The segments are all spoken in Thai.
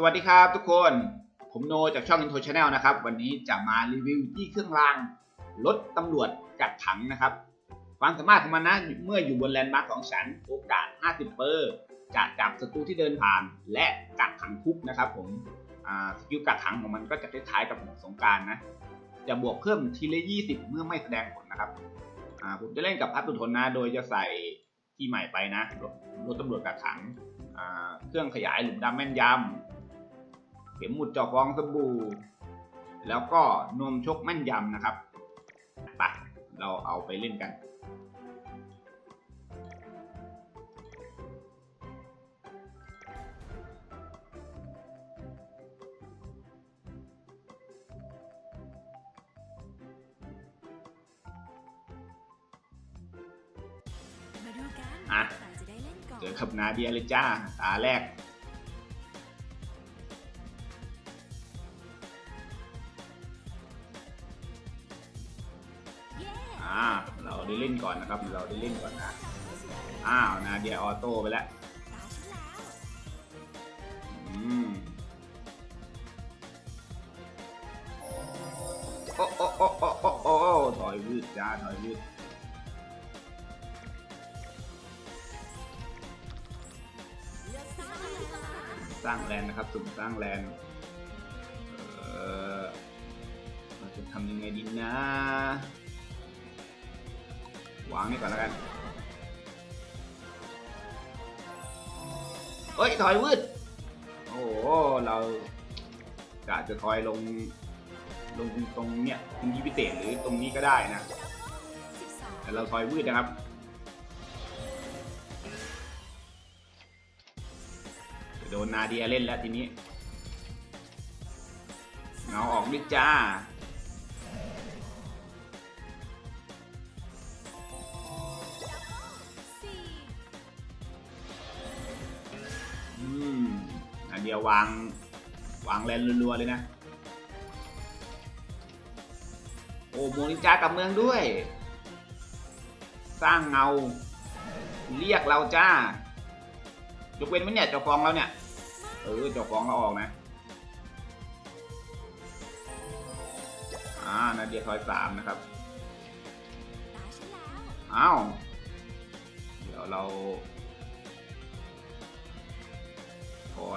สวัสดีครับทุกคน ผมโนจากช่อง Intro Channel นะครับ วันนี้จะมารีวิวที่เครื่องรางรถตำรวจกักขังนะครับ ความสามารถของมันนะเมื่ออยู่บนแลนด์มาร์คของฉันโอกาส 50 เปอร์จะจับศัตรูที่เดินผ่าน และกักขังคุกนะครับผมสกิลกักขังของมันก็จะคล้ายๆกับสงการนะ จะบวกเพิ่มทีละ 20 เมื่อไม่แสดงผลนะครับผมจะเล่นกับพัดตุทนนะ โดยจะใส่ที่ใหม่ไปนะรถตำรวจกักขังเครื่องขยายหลุมดำแม่นยำ เข็มหมุดจอฟองสบู่ แล้วก็นวมชกแม่นยำนะครับไปเราเอาไปเล่นกัน มาดูกันอะใครจะได้เล่นก่อน เจอกับนาเดียเลยจ้า ตาแรก อ่า เราได้เล่นก่อนนะครับ เราได้เล่นก่อนนะ อ้าวนาเดียออโต้ไปแล้ว อืมโอ้โอ้โอ้โอ้โอ้โอ้ถอยยืดจ้าถอยยืดสร้างอะไรก่อนนะสร้างแลนนะครับสุ่มสร้างแลนด์ วางนี่ก่อนแล้วกันเฮ้ยถอยวืดโอ้โหเรากะจะถอยลง ลงตรงเนี้ยตรงที่พิเศษหรือตรงนี้ก็ได้นะ แต่เราถอยวืดนะครับโดนนาเดียเล่นแล้วทีนี้เงาออกดิจ้า เดียวาง วางแลนรัวๆเลยนะ โอ้โมนิจ้ากับเมืองด้วย สร้างเงา เรียกเราจ้ายกเว้นไหมเนี่ยเจ้าฟองเราเนี่ย เออเจ้าฟองเราออกนะอ่านาเดียทอยสามนะครับตาฉันแล้วอ้าวเดี๋ยวเรา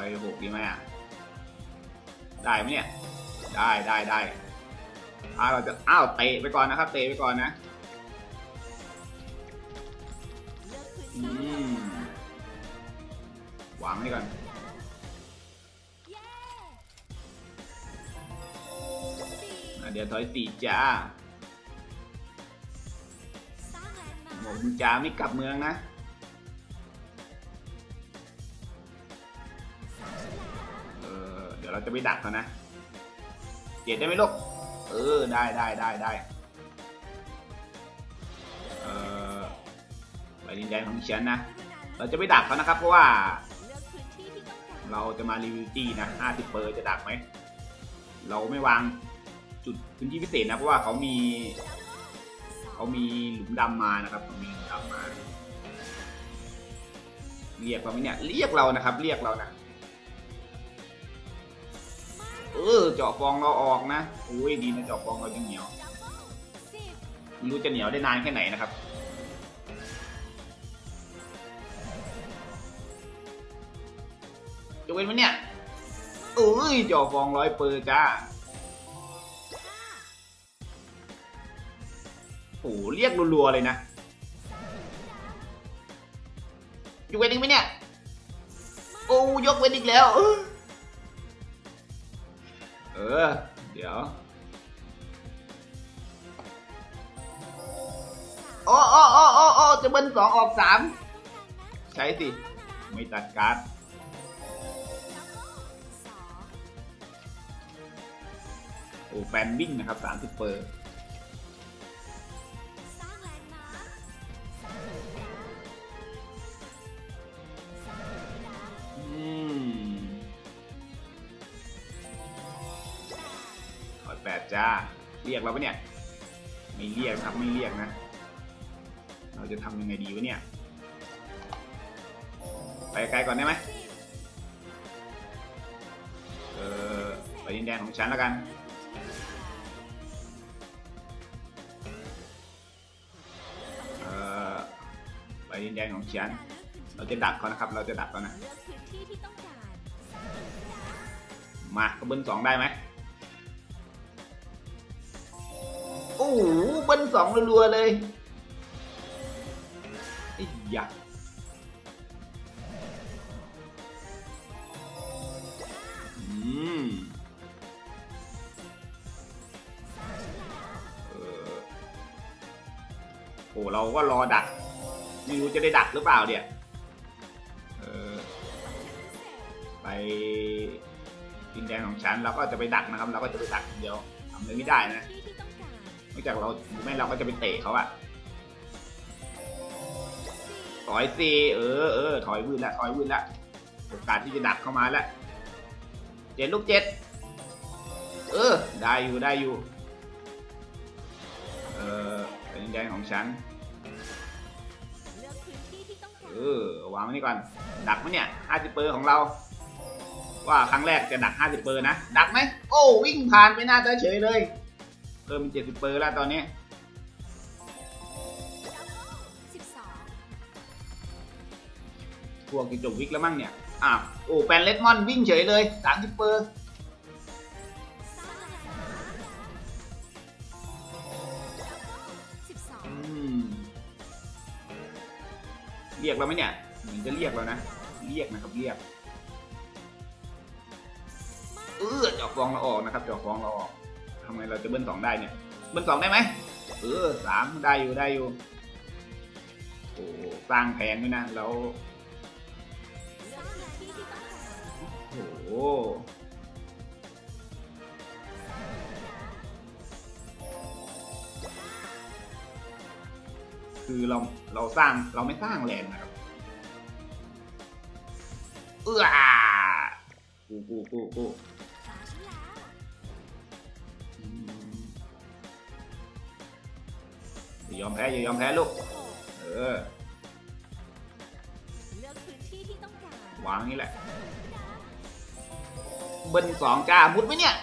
อยหกดีไหมอะ ได้ไหมเนี่ย ได้ได้ได้อ้าวเราจะอ้าวเตะไปก่อนนะครับ เตะไปก่อนนะเลือกพื้นอืที่มวางนี่ก่อนเย้สี่อะเดี๋ยวถอยสี่จ้าสร้างแลนด์มาหมร์กคมึงจ้าไม่กลับเมืองนะ ดี๋ยวเราจะไปดักเขานะเจ็ดได้ไหมลูก เออ ได้ได้ได้ได้เออไปดินแดนของฉันนะ เราจะไปดักเขานะครับ เพราะว่า เราจะมารีวิวจี้นะ 50 เปอร์จะดักไหม เราไม่วางจุดพื้นที่พิเศษนะ เพราะว่าเขามีเขามีหลุมดำมานะครับเขามีหลุมดำมา เรียกเราไหมเนี่ย เรียกเรานะครับ เรียกเรานะ เออเจาะฟองเราออกนะโอ้ยดีนะเจาะฟองเรายังเหนียวไม่รู้จะเหนียวได้นานแค่ไหนนะครับจะเว้นไหมเนี่ยเอ้ยเจาะฟองร้อยเปอร์จ้าโอ้โหเรียกรัวๆเลยนะยกเว้นอีกไหมเนี่ย โอ้ยกเว้นอีกแล้ว ออเดี๋ยวโอ้โอ้โอ้โอ้โอ้จะเบิ้ลสองออกสามใช้สิ ไม่ตัดการ์ดโอ้แฟนวิ่งนะครับสามสิบเปอร์อืม จ้า เรียกเราปะเนี่ย ไม่เรียกครับไม่เรียกนะ เราจะทำยังไงดีวะเนี่ย ไปไกลก่อนได้ไหมสิบดินแดนของฉันแล้วกันเออไปดินแดนของฉัน เราจะดักเขานะครับ เราจะดักเขานะเลือกพื้นที่ที่ต้องการมากระเบิ้ลสองได้ไหม บิ้ลสองรัวๆเลยไอ้ยะอืมเออโอ้เราก็รอดักไม่รู้จะได้ดักหรือเปล่าเนี่ยเออไปดินแดนของฉันเราก็จะไปดักนะครับ เราก็จะไปดักเดียวทำอะไรไม่ได้นะ รนอกจากเราไม่เราก็จะไปเตะเขาอะถอยซีเออเออถอยวืดละถอยวืดละโอกาสที่จะดักเข้ามาล้วเจ็ดลูกเจ็ดเออ ได้อยู่ได้อยู่ เออเป็นแดนของฉันเออวางไว้นี่ก่อน ดักไหมเนี่ยห้าสิบเปอร์ของเรา ว่าครั้งแรกจะดักห้าสิบเปอร์นะ ดักไหมโอ้วิ่งผ่านไปหน้าตาเฉยเลย เพิ่มเป็นเจ็ดสิบเปอร์แล้วตอนนี้พวกกิจบวิกแล้วมั้งเนี่ยอ้าวโอ้แปนเลดมอนวิ่งเฉยเลยสามสิบเปอร์เรียกเราไหมเนี่ยเหมือนจะเรียกเรานะ เรียกนะครับเรียก เออเจาะฟองเราออกนะครับเจาะฟองเราออกำไมเราจะเบิ้ลสองได้เนี่ย เบิ้ลสองได้ไหมเออสามได้อยู่ได้อยู่โอ้สร้างแพงด้วยนะแล้วสร้างพื้นที่ที่ต้องการโอ้โหคือเราเราสร้างเราไม่สร้างแลนนะครับ เอื้อกูกูกูกู ย่ายอมแพ้อย่ายอมแพ้ลูกหกเออเลือกพื้นที่ที่ต้องการวางนี่แหละ เบิ้ลสองจ้ามุดไหมเนี่ย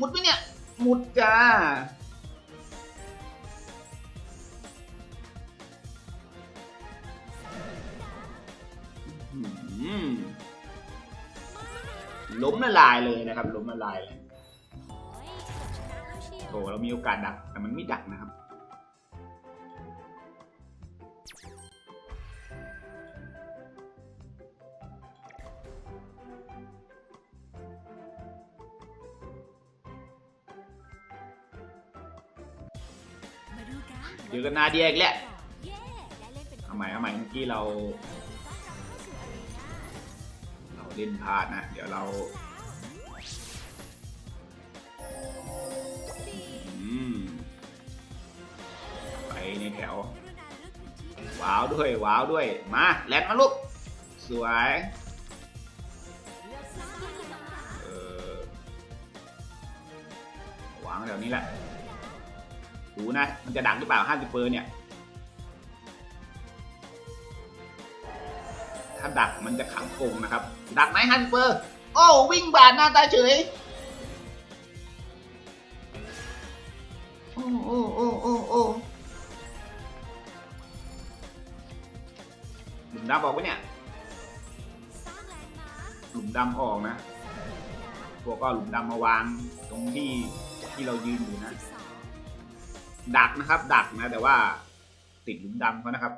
มุดไหมเนี่ย มุดจ้าอืมล้มละลายเลยนะครับ ล้มละลายเลย โอ้ยเกือบชนะแล้วเชียวโถเรามีโอกาสดัก แต่มันไม่ดักนะครับ เดี๋ยวกันนาเดียอีกแหละเอาใหม่เอใหม่เมื่อกี้เรา เราเล่นพลาดนะ เดี๋ยวเราไปในแถว ว้าวด้วย ว้าวด้วย มาแลนมาลูก สวยเอวางแถวนี้แหละ ดูนะ มันจะดักหรือเปล่า 50เปอร์เนี่ย ถ้าดักมันจะขังกงนะครับ ดักไหม50เปอร์โอ้วิ่งบาดหน้าตาเฉย โอ้โอ้โอ้โอ้โอ้หลุมดำออกไว้เนี่ยสร้างแลนด์มาร์คหลุมดำออกนะ พวกก็หลุมดำมาวางตรงที่ที่เรายืนอยู่นะ ดักนะครับ ดักนะ แต่ว่าติดหลุมดำเขานะครับ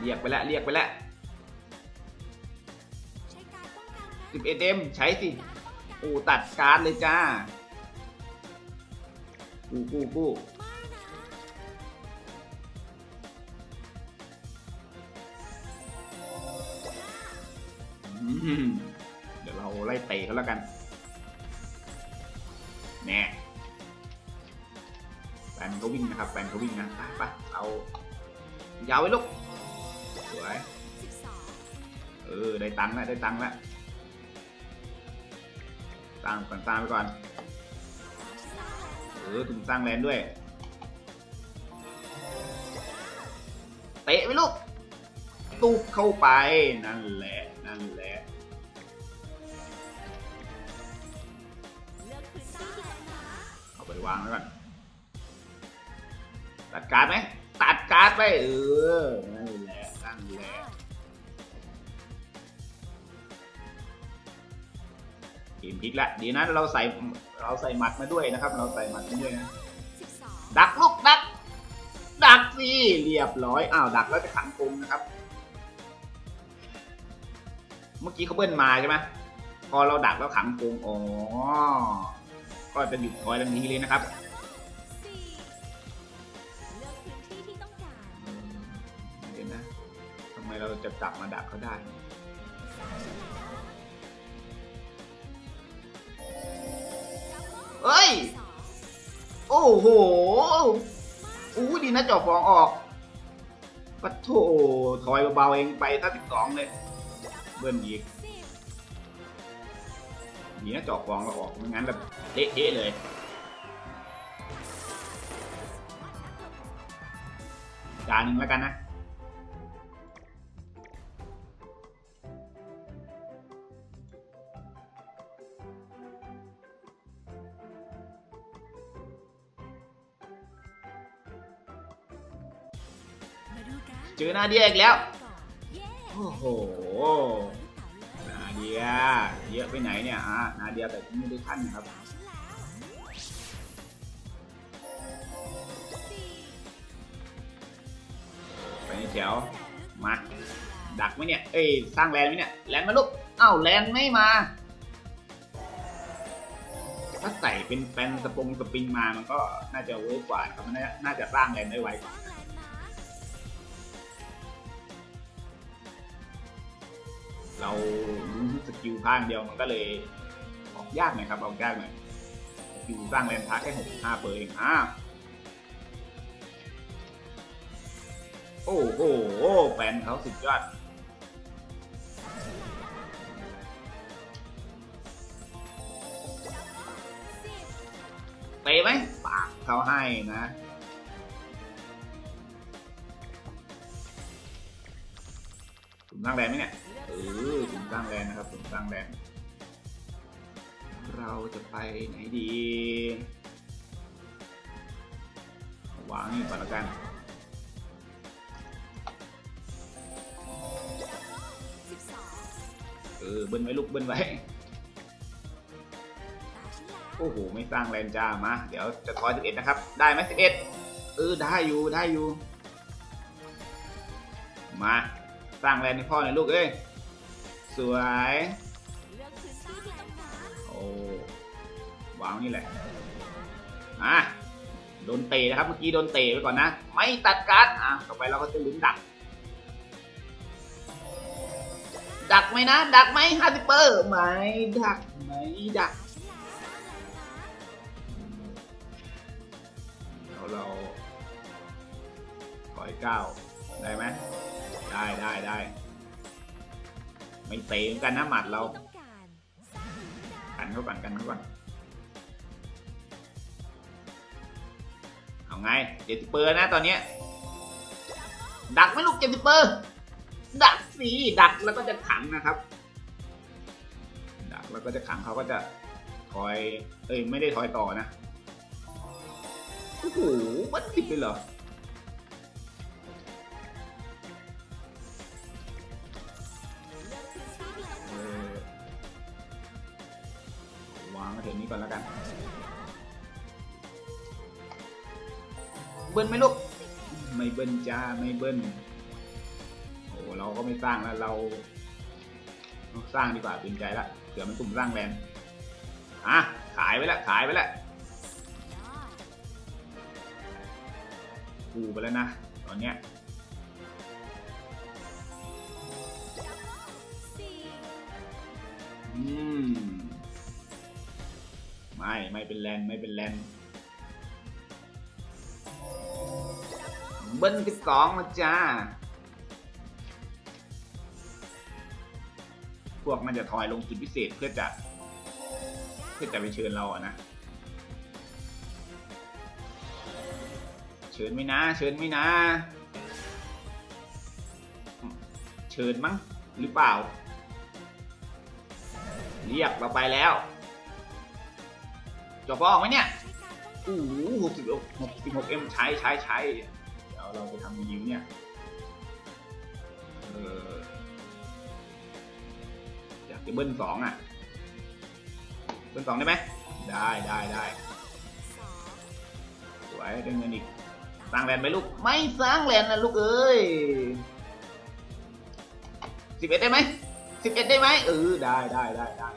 เรียกไปแล้วเรียกไปแล้วใช้การป้องกันนะ11เอ็มใช้สิการป้องกันโอ้ตัดการ์ดเลยจ้า กูกูกู เดี๋ยวเราไล่เตะเขาแล้วกันแน่แฟนเขาวิ่งนะครับแฟนเขาวิ่งนะไปไปเอายาวไว้ลูกสวยเออได้ตังค์แล้วได้ตังค์แล้วสร้างก่อนสร้างไปก่อนเออถึงสร้างแลนด์ด้วยเตะไปลูกตุกเข้าไปนั่นแหละ นั่นแหละเลือกพื้นที่ที่ต้องการเอาไปวางไว้ก่อนตัดการ์ดไหมตัดการ์ดไปเออนั่นแหละนั่นแหละเกมพลิกละดีนะเราใส่เราใส่หมัดมาด้วยนะครับ เราใส่หมัดมาด้วยนะสิบสองดักลูกดักดักสิเรียบร้อยอ้าวดักแล้วจะขังกรงนะครับ เมื่อกี้เขาเบิ้ลมาใช่ไหมพอเราดักแล้วขังโกงอ๋อ ก็จะหยุดคอยทันทีเลยนะครับเลือกพื้นนะทำไมเราจะจับมาดักเขาได้เฮ้ย โอ้โห อู้ดีนะจอบฟองออกปัดโถถอยเบาๆเองไปถ้าสิบสองเลย เบิ้ลอีกสิบดีนะจอบฟองเราออกไม่งั้นแบบเละเทะเลยจานหนึ่งแล้วกันนะมาดูกันเจอหน้าเดียอีกแล้วเย้โอ้โหนาเยอะไปไหนเนี่ยฮะนาเดียแต่ไม่ได้ทันนะครับตาฉันแล้วสี่ไปในแถวมาดักไหมเนี่ย เอ้ยสร้างแลนด์ไหมเนี่ยแลนด์มาลูกอ้าวแลนด์ไม่มา ถ้าใส่เป็นแฟนสปงสปริงมามันก็น่าจะเวิร์กกว่านะครับมันน่าจะสร้างแลนด์ได้ไวกว่าเรา สกิลข้างเดียวมันก็เลยออกยากหน่อยครับออกยากหน่อยสกิลสร้างแลนพาแค่หกห้าเปอร์เองอ่าโอ้โหแฟนเขาสุดยอดเตะไหมปากเขาให้นะถุงสร้างแลนด์ไหมเนี่ย สร้างแลนด์นะครับถุงสร้างแลนด์เราจะไปไหนดี วางนี่ก่อนแล้วกันสิบสองเออเบิ้ลไว้ลูกเบิ้ลไว้ โอ้โห ไม่สร้างแลนจ้ามา เดี๋ยวจะทอย11 นะครับ ได้ไหม11 เออ ได้อยู่ ได้อยู่ มา สร้างแลนให้พ่อหน่อยลูกเอ้ย สวยเลือกพื้นที่ที่ต้องการโอ้วางนี่แหละ อะ โดนเตะนะครับ เมื่อกี้โดนเตะไปก่อนนะ ไม่ตัดการ์ดอะ ต่อไปเราก็จะลุ้นดัก ดักไหมนะ ดักไหมฮาร์ดเปอร์ไม่ดัก ไม่ดักตาฉันแล้วแลนด์มาร์คเราเราถอยก้าวได้ไหม ได้ได้ได้ ไม่เตะเหมือนกันนะหมัดเรากันเข้าก่อนกันเข้าก่อนเอาไงเจ็ดสิบเปอร์นะตอนนี้ดักไหมลูกเจ็ดสิบเปอร์ดักสิดักแล้วก็จะขังนะครับ ดักแล้วก็จะขังเขาก็จะถอยเอ้ยไม่ได้ถอยต่อนะโอ้โหวัดสิบเลยเหรอ มาถึงนี้ก่อนแล้วกัน เบิ้ลไหมลูก ไม่เบิ้ลจ้า ไม่เบิ้ลโอ้เราก็ไม่สร้างแล้วเรา สร้างดีกว่าเป็นใจละเผื่อมันตุ่มสร้างแลนอะขายไปละขายไปละกูไปแล้วนะ ตอนเนี้ยอืม ไม่ไม่เป็นแลนไม่เป็นแลนเบิ้ลสิบสองมาจ้า พวกมันจะทอยลงจุดพิเศษเพื่อจะ เพื่อจะไปเชิญเราอะนะ เชิญไม่นะ เชิญไม่นะ เชิญมั้งหรือเปล่า เรียกเราไปแล้ว จบออกไหมเนี่ยโอ้โหหกสิบหกสิบหกเอ็มใช้ใช้ใช้เดี๋ยวเราจะทำรีวิวเนี่ยเอออยากจะเบิ้ลสองอะ เบิ้ลสองได้ไหม ได้ได้ได้สวยได้เงินอีกสร้างแลนไหมลูก ไม่สร้างแลนนะลูกเอ้ยสิบเอ็ดได้ไหมสิบเอ็ดได้ไหมเออได้ได้ได้ได้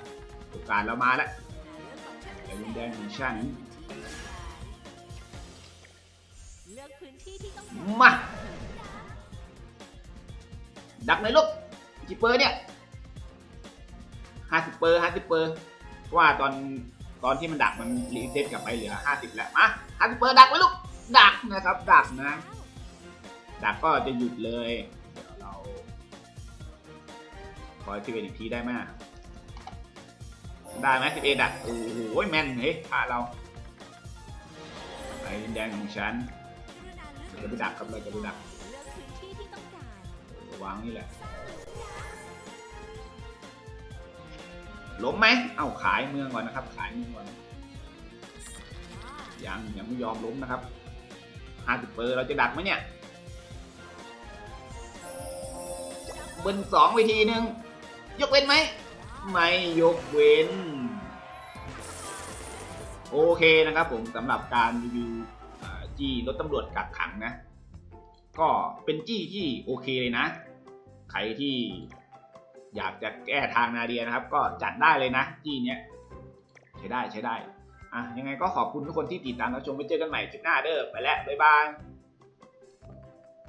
โอกาสเรามาแล้ว เลือกฟังก์ชันแต่วินแดงของฉันเลือกพื้นที่ที่ต้องการมา ดักหน่อยลูกกี่เปอร์เนี่ยห้าสิบเปอร์ห้าสิบเปอร์เพราะว่าตอนตอนที่มันดักมันรีเซ็ตกลับไปเหลือห้าสิบแล้วมาห้าสิบเปอร์ดักไว้ลูกดักนะครับ ดักนะ ดักก็จะหยุดเลย เดี๋ยวเราคอยสิบเอ็ดอีกทีได้ไหม ได้ไหมสิบเอ็ดอะ โอ้โหแม่นเฮ้ยพาเราไอ้ดินแดงของฉันเราจะไปดักครับเราจะไปดักวางนี่แหละล้มไหม เอาขายเมืองก่อนนะครับ ขายเมืองก่อน ยังยังไม่ยอมล้มนะครับห้าสิบเปอร์เราจะดักไหมเนี่ยบิ้ลสองวิธีหนึ่งยกเว้นไหม ไม่ยกเว้น โอเคนะครับผมสำหรับการรีวิวจี้รถตำรวจกักขังนะ ก็เป็นจี้ที่โอเคเลยนะ ใครที่อยากจะแก้ทางนาเดียนะครับ ก็จัดได้เลยนะ จี้เนี้ยใช้ได้ใช้ได้อะยังไงก็ขอบคุณทุกคนที่ติดตามรับชมไปเจอกันใหม่คลิปหน้าเด้อไปแล้วบ๊ายบาย